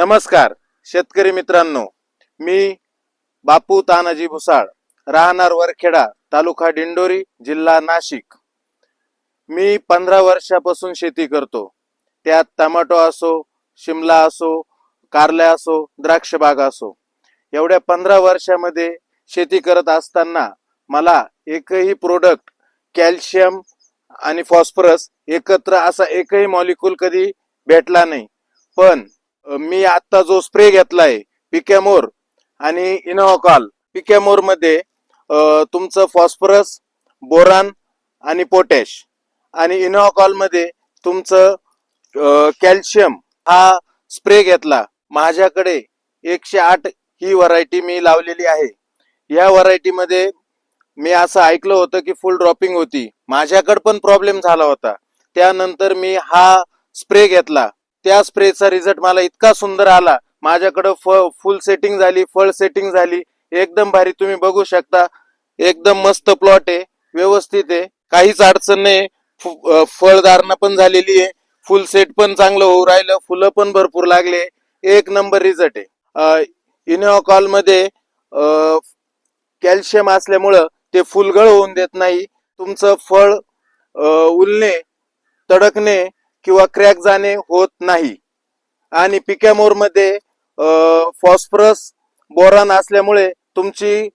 नमस्कार शेतकरी मित्रांनो. मी बापू तानाजी भुसाळ राहणार वरखेडा तालुका दिंडोरी जिल्हा नाशिक. मी पंधरा वर्षापासून शेती करतो. त्यात टमाटो असो शिमला असो कारल्या असो द्राक्षबाग असो. एवढ्या पंधरा वर्षामध्ये शेती करत असताना मला एकही प्रोडक्ट कॅल्शियम आणि फॉस्फरस एकत्र असा एकही मॉलिक्यूल कधी भेटला नाही. पण मी आता जो स्प्रे घेतलाय पिकॅमोर आणि इनोकॉल पिकॅमोरमध्ये तुमचं फॉस्फरस बोरान आणि पोटॅश. आणि इनोकॉलमध्ये तुमचं कॅल्शियम हा स्प्रे घेतला. माझ्याकडे एकशे आठ ही व्हरायटी मी लावलेली आहे. या व्हरायटी मध्ये मी असं ऐकलं होतं की फुल ड्रॉपिंग होती. माझ्याकडे पण प्रॉब्लेम झाला होता. त्यानंतर मी हा स्प्रे घेतला. त्या स्प्रेचा रिझल्ट मला इतका सुंदर आला. माझ्याकडं फ फुल सेटिंग झाली फळ सेटिंग झाली. एकदम भारी तुम्ही बघू शकता. एकदम मस्त प्लॉट आहे व्यवस्थित आहे. काहीच अडचण नाही. फळधारणा पण झालेली आहे. फुल सेट पण चांगलं होऊ राहिलं. फुलं पण भरपूर लागले. एक नंबर रिझल्ट आहे. इनोकॉलमध्ये कॅल्शियम असल्यामुळं ते फुलगळ होऊन देत नाही. तुमचं फळ उलणे तडकणे किंवा क्रॅक जाणे होत नाही. आणि पिकॅमोरमध्ये फॉस्फरस बोरान असल्यामुळे तुमची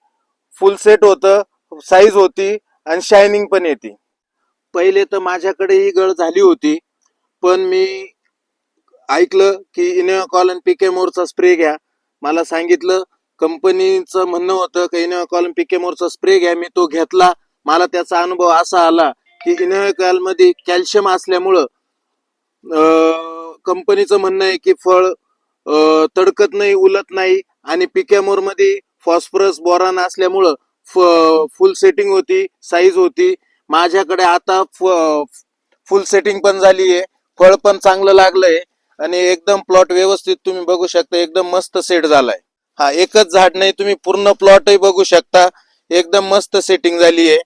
फुल सेट होतं साईज होती आणि शायनिंग पण येते. पहिले तर माझ्याकडे ही गळ झाली होती पण मी ऐकलं की इनोकॉल आणि पिकेमोरचा स्प्रे घ्या. मला सांगितलं कंपनीचं म्हणणं होतं की इनोकॉल आणि पिकेमोरचा स्प्रे घ्या मी तो घेतला. मला त्याचा अनुभव असा आला की इनोकॉलमध्ये कॅल्शियम असल्यामुळं कंपनीचं म्हणणं आहे की फळ तडकत नाही उलत नाही आणि पिकॅमोरमध्ये फॉस्फरस बोरान असल्यामुळं फुल सेटिंग होती साईज होती. माझ्याकडे आता फुल सेटिंग पण झाली आहे. फळ पण चांगलं लागलंय आणि एकदम प्लॉट व्यवस्थित तुम्ही बघू शकता. एकदम मस्त सेट झालाय. हा एकच झाड नाही तुम्ही पूर्ण प्लॉटही बघू शकता. एकदम मस्त सेटिंग झाली आहे.